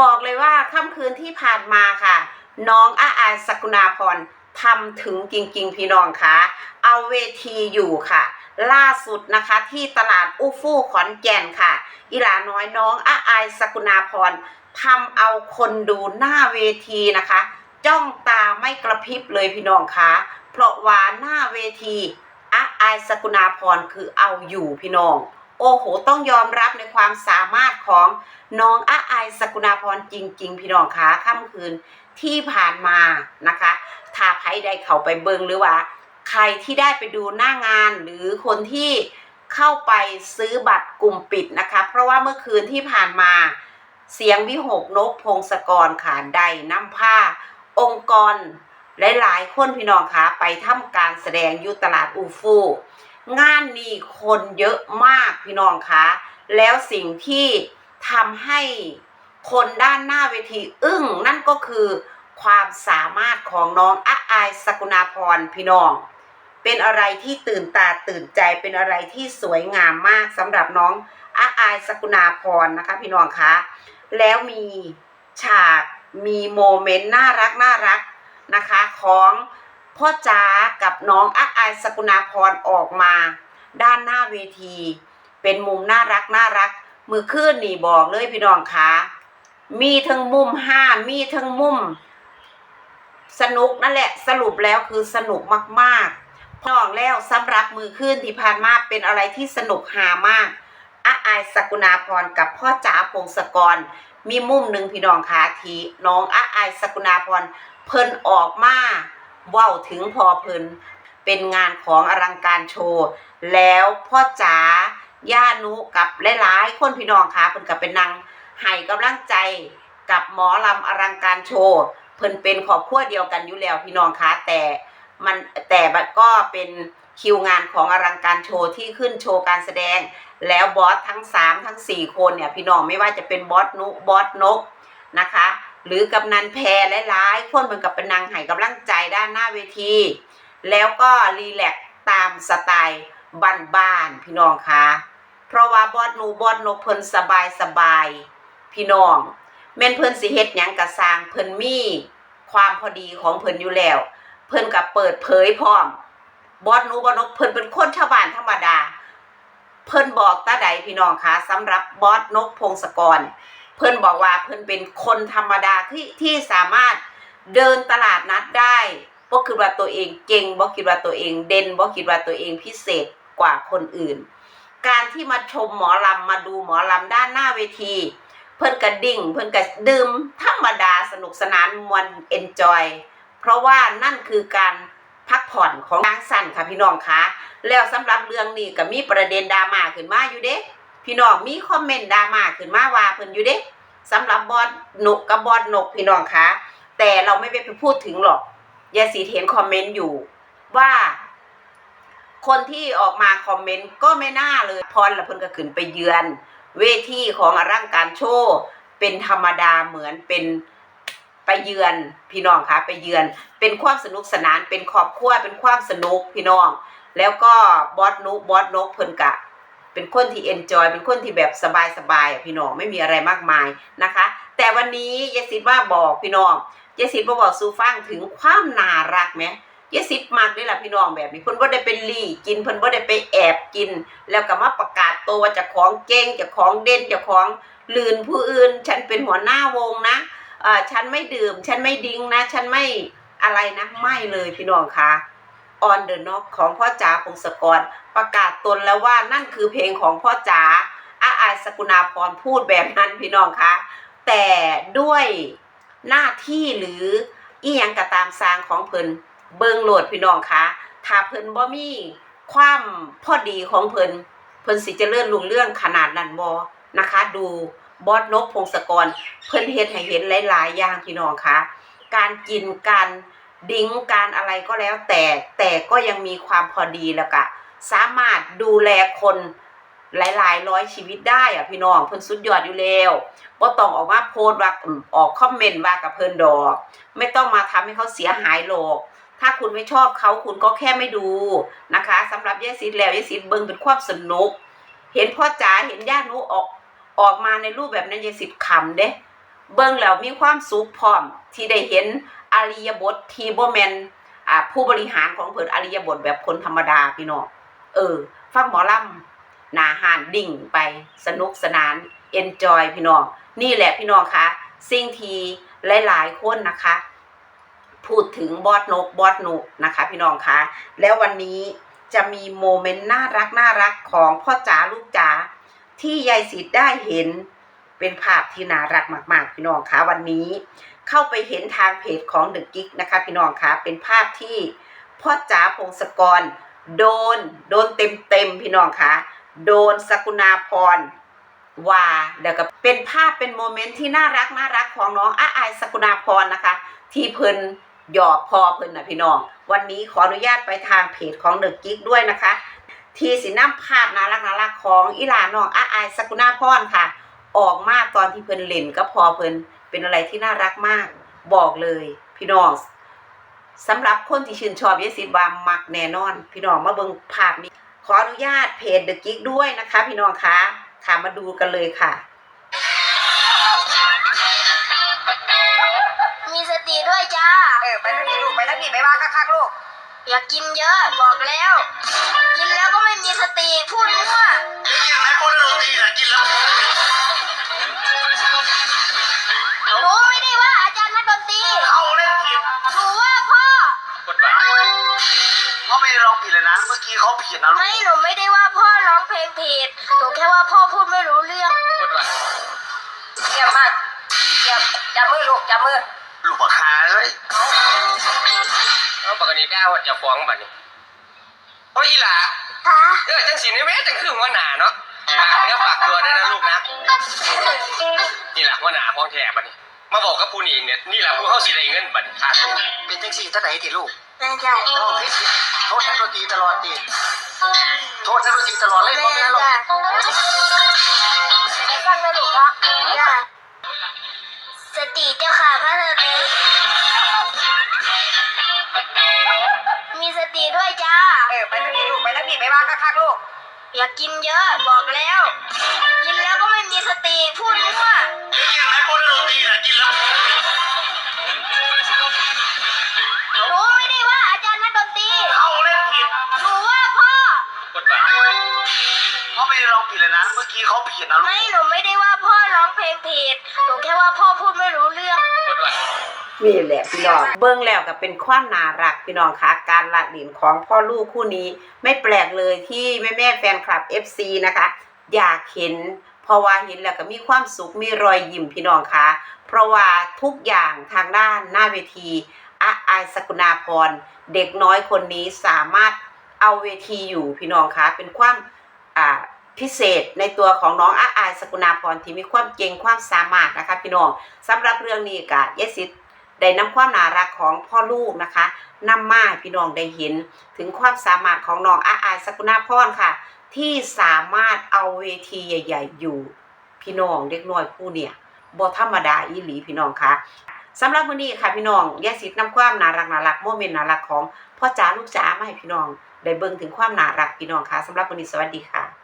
บอกเลยว่าค่ำคืนที่ผ่านมาค่ะ น้องอาอายสกุณาพรทำถึงจริงๆ พี่น้องคะเอาเวทีอยู่ค่ะ ล่าสุดนะคะที่ตลาดอู้ฟู่ขอนแก่นค่ะ อีหลาน้อยน้องอาอายสกุณาพรทำเอาคนดูหน้าเวทีนะคะ จ้องตาไม่กระพริบเลยพี่น้องคะเพราะว่าหน้าเวทีอาอายสกุณาพรคือเอาอยู่พี่น้อง โอ้โห ต้องยอมรับในความสามารถของน้องอาอายสกุณาพรจริง ๆ พี่น้องคะค่ำคืนที่ผ่านมานะคะถ้าใครได้เข้าไปเบิงหรือว่า ใครที่ได้ไปดูหน้างานหรือคนที่เข้าไปซื้อบัตรกลุ่มปิดนะคะ เพราะว่าเมื่อคืนที่ผ่านมาเสียงวิหกนกพงศกรค่ะได้นำผ้า องค์กรหลายๆคนพี่น้องคะไปทำการแสดงอยู่ตลาดอูฟู งานนี้คนเยอะมากพี่น้องคะแล้วสิ่งที่ทำให้คนด้านหน้าเวทีอึ้งนั่นก็คือความสามารถของน้องอาอายสกุณาพรพี่น้อง เป็นอะไรที่ตื่นตาตื่นใจเป็นอะไรที่สวยงามมากสำหรับน้องอาอายสกุณาพรนะคะ พี่น้องคะแล้วมีฉากมีโมเมนต์น่ารักน่ารักนะคะของ พ่อจ๋ากับน้องอาอายสกุณาพรออกมา ด้านหน้าเวที เป็นมุมน่ารักน่ารัก มือคืนนี่บอกเลยพี่น้องคะมีทั้งมุมห้ามีทั้งมุม สนุกนั่นแหละสรุปแล้วคือสนุกมากๆพี่น้องแล้วสำหรับมือคืนที่ผ่านมาเป็นอะไรที่สนุกหามากอาอายสกุณาพรกับพ่อจ๋าพงศกร มีมุมหนึ่งพี่น้องคะทีน้องอาอายสกุณาพรเพิ่นออกมา ว้าถึงพอเพลินเป็นงานของอลังการโชว์ แล้วพ่อจ๋าย่านุกับหลายๆ คนพี่น้องคะเพิ่นกับเป็นนางให้กำลังใจกับหมอลำอลังการโชว์เพิ่นเป็นครอบครัวเดียวกันอยู่แล้วพี่น้องคะแต่มันแต่ก็เป็นคิวงานของอลังการโชว์ที่ขึ้นโชว์การแสดง แล้วบอสทั้งสามทั้งสี่คนเนี่ยพี่น้องไม่ว่าจะเป็นบอสนุบอสนกนะคะ หรือกำนันแพรหลายๆคนเหมือนกับเป็นนางให้กำลังใจด้านหน้าเวที แล้วก็รีแลกตามสไตล์บ้านๆพี่น้องคะเพราะว่าบอสนูบอสนกเพิ่นสบายสบายพี่น้องแม่นเพิ่นสิเฮ็ดหยังกะสร้างเพิ่นมีความพอดีของเพิ่นอยู่แล้ว เพิ่นก็เปิดเผยพร้อมบอสนูบอสนกเพิ่นเป็นคนชาวบ้านธรรมดา เพิ่นบอกตาใดพี่น้องคะสำหรับบอสนกพงศกร เพิ่อนบอกว่าเพิ่อนเป็นคนธรรมดาที่ที่สามารถเดินตลาดนัดได้บ่คิดว่าตัวเองเก่งบ่คิดว่าตัวเองเด่นบ่คิดว่าตัวเองพิเศษกว่าคนอื่น การที่มาชมหมอลำมาดูหมอลำด้านหน้าเวที เพิ่อนกระดิ่ง เพิ่อนกระดื่มธรรมดาสนุกสนานมวนเอนจอยเพราะว่านั่นคือการพักผ่อนของนางสั้นค่ะพี่น้องคะแล้วสำหรับเรื่องนี้ก็มีประเด็นดราม่าขึ้นมาอยู่เด้ พี่น้องมีคอมเมนต์ดราม่าขึ้นมาว่าเพิ่นอยู่เด้สำหรับบอสนกกับบอสนกพี่น้องคะแต่เราไม่ไปพูดถึงหรอกยาสีเห็นคอมเมนต์อยู่ว่าคนที่ออกมาคอมเมนต์ก็ไม่น่าเลยพรละเพิ่นก็ขึ้นไปเยือน เวทีของร่างการโชว์เป็นธรรมดาเหมือนเป็นไปเยือนพี่น้องคะไปเยือน เป็นความสนุกสนานเป็นครอบครัวเป็นความสนุกพี่น้อง แล้วก็บอสนุกบอสนกเพิ่นกะ เป็นคนที่เอนจอยเป็นคนที่แบบสบายๆพี่น้องไม่มีอะไรมากมายนะคะ แต่วันนี้ยายสิทธิ์ว่าบอกพี่น้องยายสิทธิ์มาบอกสู่ฟังถึงความน่ารักไหมยายสิทธิ์มักด้วยล่ะพี่น้องแบบนี้เพิ่นบ่ได้ไปลี่กินเพิ่นบ่ได้ไปแอบกิน แล้วก็มาประกาศตัวว่าจะของเก่งจะของเด่นจะของลืนผู้อื่น ฉันเป็นหัวหน้าวงนะอ่อฉันไม่ดื่ม ฉันไม่ดิ้งนะ ฉันไม่อะไรนะไม่เลยพี่น้องคะ On the Knock ของพ่อจ๋าพงศกร ประกาศตนแล้วว่านั่นคือเพลงของพ่อจ๋าอาอายสกุณาพรพูดแบบนั้นพี่น้องคะ แต่ด้วยหน้าที่หรืออีหยังกะตามสร้างของเพิ่นเบิงโหลดพี่น้องคะถ้าเพิ่นบ่มีความพอดีของเพิ่นเพิ่นสิเจริญรุ่งเรื่องขนาดนั้นบ่นะคะ ดูบอสนกพงศกร เพิ่นเฮ็ดให้เห็นหลาย ๆ อย่างพี่น้องคะการกินการ ดิ้งการอะไรก็แล้วแต่แต่ก็ยังมีความพอดีแล้วก็สามารถดูแลคนหลายๆร้อยชีวิตได้อะพี่น้องเพิ่นสุดยอดอยู่แล้วบ่ต้องออกมาโพสต์ว่าออกคอมเมนต์ว่ากับเพิ่นดอก ไม่ต้องมาทำให้เขาเสียหายหรอกถ้าคุณไม่ชอบเขาคุณก็แค่ไม่ดูนะคะสำหรับยายซิดแล้วยายซิดเบิ่งเป็นความสนุก เห็นพ่อจ๋าเห็นญาติหนูออกออกมาในรูปแบบนั้นยายซิดขำเด้เบิ่งแล้วมีความสุขพร้อมที่ได้เห็น อริยบทที่บ่แมนอ่าผู้บริหารของเพิ่นอริยบทแบบคนธรรมดาพี่น้องเออ ฟังหมอลำหนาหานดิ่งไปสนุกสนานเอนจอยพี่น้องนี่แหละพี่น้องคะสิ่งทีหลายๆคนนะคะ พูดถึงบอสนกบอสนุกนะคะ พี่น้องคะแล้ววันนี้จะมีโมเมนต์น่ารักน่ารักของพ่อจ๋าลูกจ๋าที่ยายสิทธิ์ได้เห็น เป็นภาพที่น่ารักมาก ๆ พี่น้องคะวันนี้ เข้าไปเห็นทางเพจของเดอะกิ๊กนะคะพี่น้องคะเป็นภาพที่พ่อจ๋าพงศกร โดน โดนเต็มเต็มๆพี่น้องคะโดนสกุณาพรว่าแล้วก็เป็นภาพเป็นโมเมนต์ที่น่ารักน่ารักของน้องอาอายสกุณาพรนะคะ ที่เพิ่นหยอกพอเพิ่นนะพี่น้อง วันนี้ขออนุญาตไปทางเพจของเดอะกิ๊กด้วยนะคะ ที่สิน้ำภาพน่ารักน่ารักของอีหลาน้องอาอายสกุณาพรค่ะ ออกมาตอนที่เพิ่นเล่นก็พอเพิ่นเป็นอะไรที่น่ารักมาก บอกเลยพี่น้องสำหรับคนที่ชื่นชอบยายสิบามักแน่นอน พี่น้องมาเบิ่งภาพนี้ ขออนุญาตเพจเดอะกิ๊กด้วยนะคะ พี่น้องคะค่ะมาดูกันเลยค่ะ มีสติด้วยจ้า เออไปทั้งพี่ลูกไปทั้งพี่ไปบ้านคักๆลูก อย่ากินเยอะบอกแล้ว กินแล้วก็ไม่มีสติพูดมั่ว ได้ยินไหมคนดนตรีน่ะกินแล้ว ผิดนะลูกไม่หนูไม่ได้ว่าพ่อร้องเพลงผิดหนูแค่ว่าพ่อพูดไม่รู้เรื่องกฎหมายเยี่ยมมากเยี่ยมจับมือลูกจับมือลูกบักหาเลยเอาปกติได้ว่าจะฟ้องบัดนี้โอ้ยอีหล่ะค่ะเออจังสีนี่แม่จังคือหัวหน้าเนาะฝากเนื้อฝากตัวด้วยนะลูกนะนี่แหละหัวหน้าของแท้บัดนี้ มาบอกกับผู้นี่เนี่ยนี่แหละผู้เขาสิได้เงินบัดนี้ค่ะเป็นจังสี่ท่านไหนติลูก แม่ใช่ร้องผิดโทษท่านดนตรีตลอดติโทษท่านดนตรีตลอดเลยแม่พ่อแม่ลูกจ้ะไอ้ฟังนะลูกเนาะจ้ะสติเจ้าค่ะพระสติมีสติด้วยจ้า เออไปทั้งพี่ลูกไปทั้งพี่ไปบ้านคักๆลูกอย่ากินเยอะบอกแล้ว กินแล้วก็ไม่มีสติพูดมั่วได้ยินไหมคนดนตรีน่ะกินแล้ว เขาไม่ได้ร้องผิดเลยนะ เมื่อกี้เขาผิดนะลูกไม่หนูไม่ได้ว่าพ่อร้องเพลงผิดหนูแค่ว่าพ่อพูดไม่รู้เรื่องกฎหมายนี่แหละพี่น้องเบิ่งแล้วก็เป็นความน่ารักพี่น้องคะการละหลินของพ่อลูกคู่นี้ ไม่แปลกเลยที่แม่แม่ๆแฟนคลับ FC นะคะ อยากเห็นเพราะว่าเห็นแล้วก็มีความสุขมีรอยยิ้มพี่น้องคะเพราะว่าทุกอย่างทางด้านหน้าเวทีอาอายสกุณาพรเด็กน้อยคนนี้สามารถเอาเวทีอยู่พี่น้องคะเป็นความอ่า พิเศษในตัวของน้องอาอายสกุณาพรที่มีความเก่งความสามารถนะคะพี่น้องสำหรับเรื่องนี้กะยสิทธิ์ได้นำความน่ารักของพ่อลูกนะคะนำมาพี่น้องได้เห็น ถึงความสามารถของน้องอาอายสกุณาพรค่ะ ที่สามารถเอาเวทีใหญ่ ๆ อยู่ พี่น้องเด็กน้อยผู้เนี่ยบ่ธรรมดาอีหลีพี่น้องค่ะสำหรับวันนี้ค่ะพี่น้องยายสิทธิ์นำความน่ารักน่ารักโมเมนต์น่ารักของพ่อจ๋าลูกจ๋ามาให้พี่น้อง ได้เบิ่งถึงความน่ารักพี่น้องค่ะสำหรับวันนี้สวัสดีค่ะ